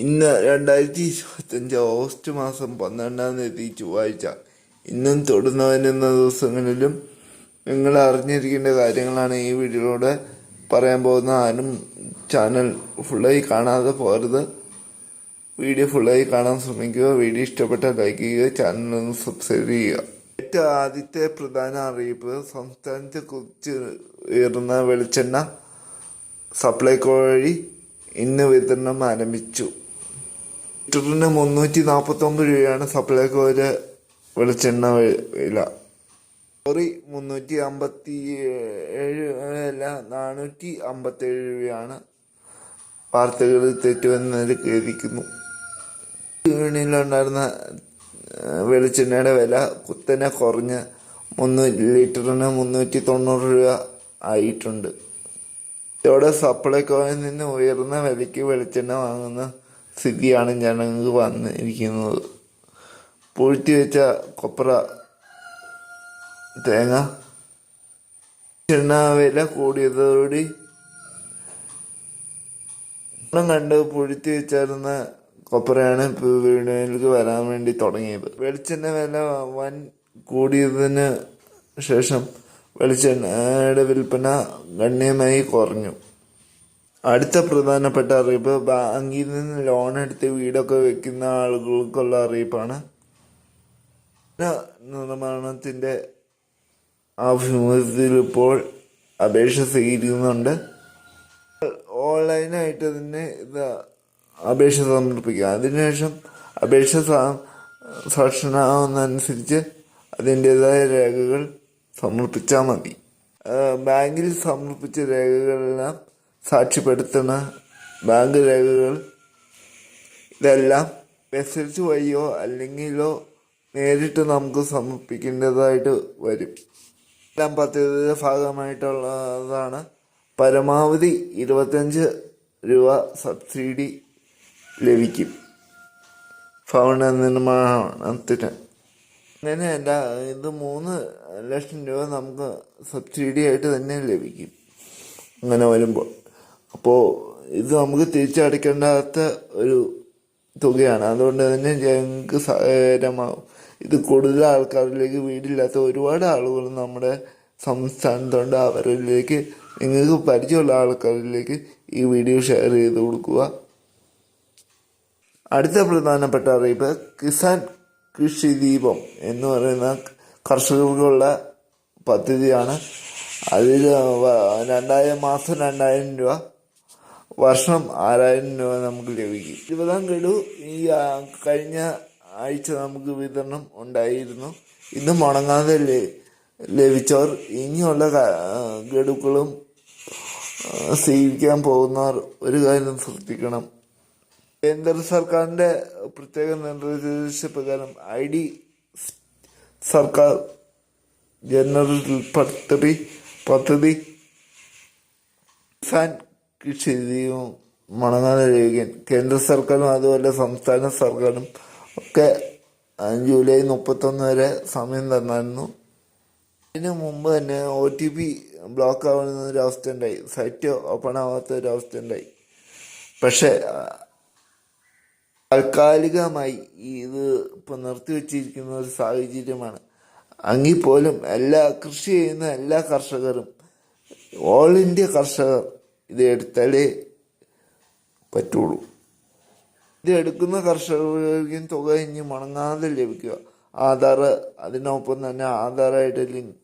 ഇന്ന് രണ്ടായിരത്തി ഇരുപത്തഞ്ച് ഓഗസ്റ്റ് മാസം പന്ത്രണ്ടാം തീയതി ചൊവ്വാഴ്ച. ഇന്നും തൊടുന്ന വരുന്ന ദിവസങ്ങളിലും നിങ്ങൾ അറിഞ്ഞിരിക്കേണ്ട കാര്യങ്ങളാണ് ഈ വീഡിയോയിലൂടെ പറയാൻ പോകുന്ന ആരും ചാനൽ ഫുള്ളായി കാണാതെ പോകരുത്. വീഡിയോ ഫുള്ളായി കാണാൻ ശ്രമിക്കുക. വീഡിയോ ഇഷ്ടപ്പെട്ടാൽ ലൈക്ക് ചെയ്യുക. ചാനൽ ഒന്ന് സബ്സ്ക്രൈബ് ചെയ്യുക. ഏറ്റവും ആദ്യത്തെ പ്രധാന അറിയിപ്പ് സംസ്ഥാനത്തെ കുറിച്ച് ഉയർന്ന വെളിച്ചെണ്ണ സപ്ലൈകോ വഴി ഇന്ന് വിതരണം ആരംഭിച്ചു. ലിറ്ററിന് മുന്നൂറ്റി നാൽപ്പത്തി ഒമ്പത് രൂപയാണ് സപ്ലൈകോയിൽ വെളിച്ചെണ്ണ വില. സോറി മുന്നൂറ്റി അമ്പത്തി ഏഴ് അല്ല നാനൂറ്റി അമ്പത്തി ഏഴ് രൂപയാണ് വാർത്തകളിൽ തെറ്റുവെന്ന് കരുതിക്കുന്നു യൂണിയനിലുണ്ടായിരുന്ന വെളിച്ചെണ്ണയുടെ വില കുത്തനെ കുറഞ്ഞ് മുന്നൂ ലിറ്ററിന് മുന്നൂറ്റി തൊണ്ണൂറ് രൂപ ആയിട്ടുണ്ട്. ഇതോടെ സപ്ലൈകോയിൽ നിന്ന് ഉയർന്ന വിലയ്ക്ക് വെളിച്ചെണ്ണ വാങ്ങുന്ന സ്ഥിതിയാണ് ഞങ്ങൾക്ക് വന്നിരിക്കുന്നത്. പൂഴ്ത്തി വെച്ച കൊപ്ര തേങ്ങ വില കൂടിയതോടുകൂടി ഗുണം കണ്ട് പൊഴുത്തി വെച്ചിരുന്ന കൊപ്രയാണ് വീടുകളിലേക്ക് വരാൻ വേണ്ടി തുടങ്ങിയത്. വെളിച്ചെണ്ണ വില വൻ കൂടിയതിന് ശേഷം വെളിച്ചെണ്ണയുടെ വിൽപ്പന ഗണ്യമായി കുറഞ്ഞു. അടുത്ത പ്രധാനപ്പെട്ട അറിയിപ്പ് ബാങ്കിൽ നിന്ന് ലോൺ എടുത്ത് വീടൊക്കെ വെക്കുന്ന ആളുകൾക്കുള്ള അറിയിപ്പാണ്. നിർമ്മാണത്തിന്റെ ആഭിമുഖ്യത്തിൽ ഇപ്പോൾ അപേക്ഷ സ്വീകരിക്കുന്നുണ്ട്. ഓൺലൈനായിട്ട് തന്നെ ഇത് അപേക്ഷ സമർപ്പിക്കുക അതിനുശേഷം അപേക്ഷ സാക്ഷനാവുന്നതനുസരിച്ച് അതിന്റേതായ രേഖകൾ സമർപ്പിച്ചാൽ മതി. ബാങ്കിൽ സമർപ്പിച്ച രേഖകളെല്ലാം സാക്ഷ്യപ്പെടുത്തുന്ന ബാങ്ക് രേഖകൾ ഇതെല്ലാം മെസ്സേജ് വഴിയോ അല്ലെങ്കിലോ നേരിട്ട് നമുക്ക് സമർപ്പിക്കേണ്ടതായിട്ട് വരും. എല്ലാം പദ്ധതിയുടെ ഭാഗമായിട്ടുള്ളതാണ്. പരമാവധി ഇരുപത്തഞ്ച് രൂപ സബ്സിഡി ലഭിക്കും. ഭവന നിർമ്മാണത്തിന്. അങ്ങനെയല്ല ഇത് മൂന്ന് ലക്ഷം രൂപ നമുക്ക് സബ്സിഡി ആയിട്ട് തന്നെ ലഭിക്കും. അങ്ങനെ വരുമ്പോൾ. അപ്പോൾ ഇത് നമുക്ക് തിരിച്ചടയ്ക്കേണ്ടാത്ത ഒരു തുകയാണ്. അതുകൊണ്ട് തന്നെ ഞങ്ങൾക്ക് സഹായകരമാകും ഇത് കൂടുതൽ ആൾക്കാരിലേക്ക് വീടില്ലാത്ത ഒരുപാട് ആളുകൾ നമ്മുടെ സംസ്ഥാനത്തുണ്ട്. അവരിലേക്ക് നിങ്ങൾക്ക് പരിചയമുള്ള ആൾക്കാരിലേക്ക് ഈ വീഡിയോ ഷെയർ ചെയ്ത് കൊടുക്കുക. അടുത്ത പ്രധാനപ്പെട്ട അറിയിപ്പ് കിസാൻ കൃഷി ദീപം എന്ന് പറയുന്ന കർഷകർക്കുള്ള പദ്ധതിയാണ്. അതിൽ രണ്ടായിരം മാസം രണ്ടായിരം രൂപ വർഷം ആറായിരം രൂപ നമുക്ക് ലഭിക്കും. ഇരുപതാം ഗഡു ഈ കഴിഞ്ഞ ആഴ്ച നമുക്ക് വിതരണം ഉണ്ടായിരുന്നു. ഇത് മുടങ്ങാതെ ലഭിച്ചവർ ഇനിയുള്ള ഗഡുക്കളും സ്വീകരിക്കാൻ പോകുന്നവർ ഒരു കാര്യം ശ്രദ്ധിക്കണം. കേന്ദ്ര സർക്കാരിന്റെ പ്രത്യേക നിർദ്ദേശ പ്രകാരം ഐ ഡി സർക്കാർ ജനറൽ പദ്ധതി പദ്ധതി കിസാൻ കൃഷി മണങ്ങാൻ മണങ്ങാതെ കേന്ദ്ര സർക്കാരും അതുപോലെ സംസ്ഥാന സർക്കാരും ഒക്കെ ജൂലൈ മുപ്പത്തൊന്ന് വരെ സമയം തന്നായിരുന്നു. ഇതിന് മുമ്പ് തന്നെ ഒ ടി പി ബ്ലോക്ക് ആവുന്ന ഒരു അവസ്ഥ ഉണ്ടായി. സൈറ്റ് ഓപ്പൺ ആവാത്ത ഒരു അവസ്ഥ ഉണ്ടായി. പക്ഷേ താൽക്കാലികമായി ഇത് ഇപ്പോൾ നിർത്തിവെച്ചിരിക്കുന്ന ഒരു സാഹചര്യമാണ്. അങ്ങിൽ പോലും എല്ലാ കൃഷി ചെയ്യുന്ന എല്ലാ കർഷകരും ഓൾ ഇന്ത്യ കർഷകർ ഇത് എടുത്താലേ പറ്റുള്ളൂ. ഇത് എടുക്കുന്ന കർഷകർക്കും തുക ഇനി മണങ്ങാതെ ലഭിക്കുക. ആധാർ അതിനൊപ്പം തന്നെ ആധാറായിട്ട് ലിങ്ക്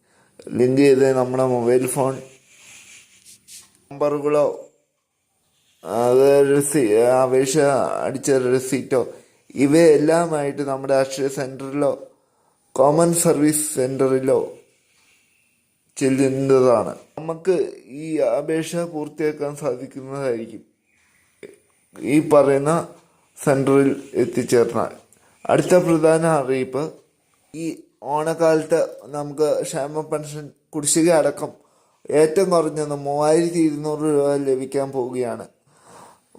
ലിങ്ക് ചെയ്ത് നമ്മുടെ മൊബൈൽ ഫോൺ നമ്പറുകളോ അത് രസീ അപേക്ഷ അടിച്ച റെസീറ്റോ ഇവയെല്ലാമായിട്ട് നമ്മുടെ അക്ഷയ സെന്ററിലോ കോമൺ സർവീസ് സെന്ററിലോ ചെല്ലുന്നതാണ് നമുക്ക് ഈ അപേക്ഷ പൂർത്തിയാക്കാൻ സാധിക്കുന്നതായിരിക്കും. ഈ പറയുന്ന സെന്ററിൽ എത്തിച്ചേർന്നാൽ അടുത്ത പ്രധാന അറിയിപ്പ് ഈ ഓണക്കാലത്ത് നമുക്ക് ക്ഷേമ പെൻഷൻ കുടിശ്ശിക അടക്കം ഏറ്റവും കുറഞ്ഞത് മൂവായിരത്തി ഇരുന്നൂറ് രൂപ ലഭിക്കാൻ പോവുകയാണ്.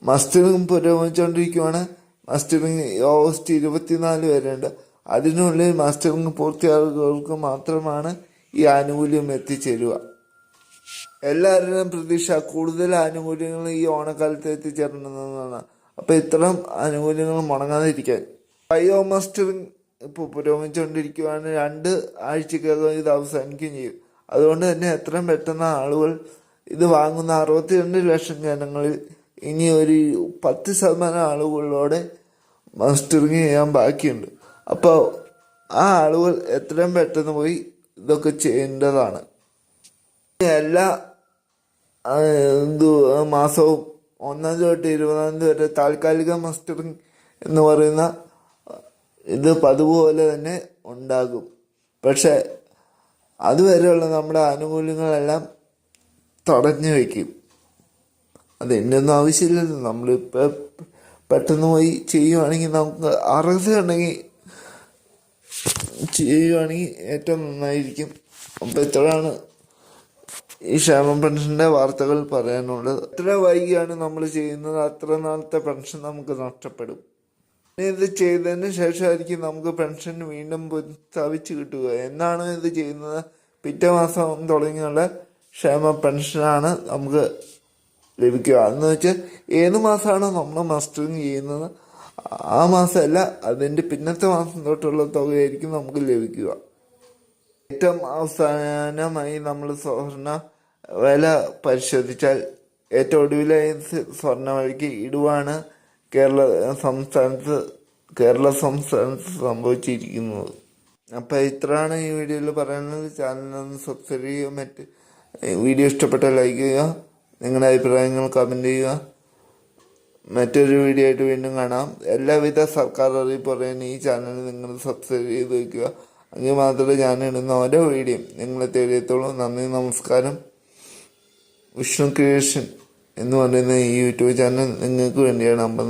മസ്റ്ററിംഗ് പുരോഗമിച്ചുകൊണ്ടിരിക്കുകയാണ് മസ്റ്ററിംഗ് ഓഗസ്റ്റ് ഇരുപത്തിനാല് വരെയുണ്ട്. അതിനുള്ളിൽ മസ്റ്ററിംഗ് പൂർത്തിയാകുന്നവർക്ക് മാത്രമാണ് ഈ ആനുകൂല്യം എത്തിച്ചേരുക. എല്ലാവരുടെയും പ്രതീക്ഷ കൂടുതൽ ആനുകൂല്യങ്ങൾ ഈ ഓണക്കാലത്ത് എത്തിച്ചേരണമെന്നാണ് അപ്പം ഇത്തരം ആനുകൂല്യങ്ങൾ മുടങ്ങാതിരിക്കാൻ. ബയോമസ്റ്ററിങ് ഇപ്പോൾ പുരോഗമിച്ചുകൊണ്ടിരിക്കുകയാണ് രണ്ട് ആഴ്ചക്കകം ഇത് അവസാനിക്കുകയും ചെയ്യും. അതുകൊണ്ട് തന്നെ എത്രയും പെട്ടെന്ന് ആളുകൾ ഇത് വാങ്ങുന്ന അറുപത്തിരണ്ട് ലക്ഷം ജനങ്ങളിൽ ഇനി ഒരു പത്ത് ശതമാനം ആളുകളോടെ മസ്റ്ററിങ് ചെയ്യാൻ ബാക്കിയുണ്ട്. അപ്പോൾ ആ ആളുകൾ എത്രയും പെട്ടെന്ന് പോയി ഇതൊക്കെ ചെയ്യേണ്ടതാണ്. എല്ലാ മാസവും ഒന്നാം തീയതി തൊട്ട് ഇരുപതാം തീയതി താൽക്കാലിക മസ്റ്ററിങ് എന്ന് പറയുന്ന ഇത് പതുപോലെ തന്നെ ഉണ്ടാകും. പക്ഷെ അതുവരെയുള്ള നമ്മുടെ ആനുകൂല്യങ്ങളെല്ലാം തടഞ്ഞു വയ്ക്കും. അത് എന്റെ ഒന്നും ആവശ്യമില്ലല്ലോ. നമ്മളിപ്പോൾ പെട്ടെന്ന് പോയി ചെയ്യുവാണെങ്കിൽ നമുക്ക് അർഹത ഉണ്ടെങ്കിൽ ചെയ്യുവാണെങ്കിൽ ഏറ്റവും നന്നായിരിക്കും. അപ്പോൾ ഇത്രയാണ് ഈ ക്ഷേമ പെൻഷന്റെ വാർത്തകൾ പറയാനുള്ളത്. എത്ര വൈകിയാണ് നമ്മൾ ചെയ്യുന്നത്. അത്ര നാളത്തെ പെൻഷൻ നമുക്ക് നഷ്ടപ്പെടും. ഇത് ചെയ്തതിന് ശേഷമായിരിക്കും നമുക്ക് പെൻഷൻ വീണ്ടും പുനഃസ്ഥാപിച്ച് കിട്ടുക. എന്നാണ് ഇത് ചെയ്യുന്നത്? പിറ്റേ മാസം തുടങ്ങിയുള്ള ക്ഷേമ പെൻഷനാണ് നമുക്ക് ലഭിക്കുക. എന്ന് വെച്ചാൽ ഏത് മാസമാണോ നമ്മൾ മസ്റ്ററിങ് ചെയ്യുന്നത്? ആ മാസമല്ല അതിന്റെ പിന്നത്തെ മാസം തൊട്ടുള്ള തുകയായിരിക്കും നമുക്ക് ലഭിക്കുക. ഏറ്റവും അവസാനമായി നമ്മൾ സ്വർണ വില പരിശോധിച്ചാൽ ഏറ്റവും ഒടുവിലെ സ്വർണ വിലയ്ക്ക് ഇടുവാണ് കേരള സംസ്ഥാനത്ത് കേരള സംസ്ഥാനത്ത് സംഭവിച്ചിരിക്കുന്നത്. അപ്പോൾ ഇത്രയാണ് ഈ വീഡിയോയിൽ പറയുന്നത്. ചാനലൊന്ന് സബ്സ്ക്രൈബ് ചെയ്യുക മറ്റ് വീഡിയോ ഇഷ്ടപ്പെട്ടാൽ ലൈക്ക് ചെയ്യുക നിങ്ങളുടെ അഭിപ്രായങ്ങൾ കമന്റ് ചെയ്യുക. മറ്റൊരു വീഡിയോ ആയിട്ട് വീണ്ടും കാണാം. എല്ലാവിധ സർക്കാർ അറിയിപ്പ് പറയാൻ ഈ ചാനൽ നിങ്ങൾ സബ്സ്ക്രൈബ് ചെയ്ത് വയ്ക്കുക എങ്കിൽ മാത്രമേ ഞാൻ ഇടുന്ന ഓരോ വീഡിയോയും നിങ്ങളെ തേടിയെത്തുള്ളൂ. നന്ദി നമസ്കാരം. വിഷ്ണു ക്രിയേഷൻ എന്ന് പറയുന്ന ഈ യൂട്യൂബ് ചാനൽ നിങ്ങൾക്ക് വേണ്ടിയാണ് അപ്പം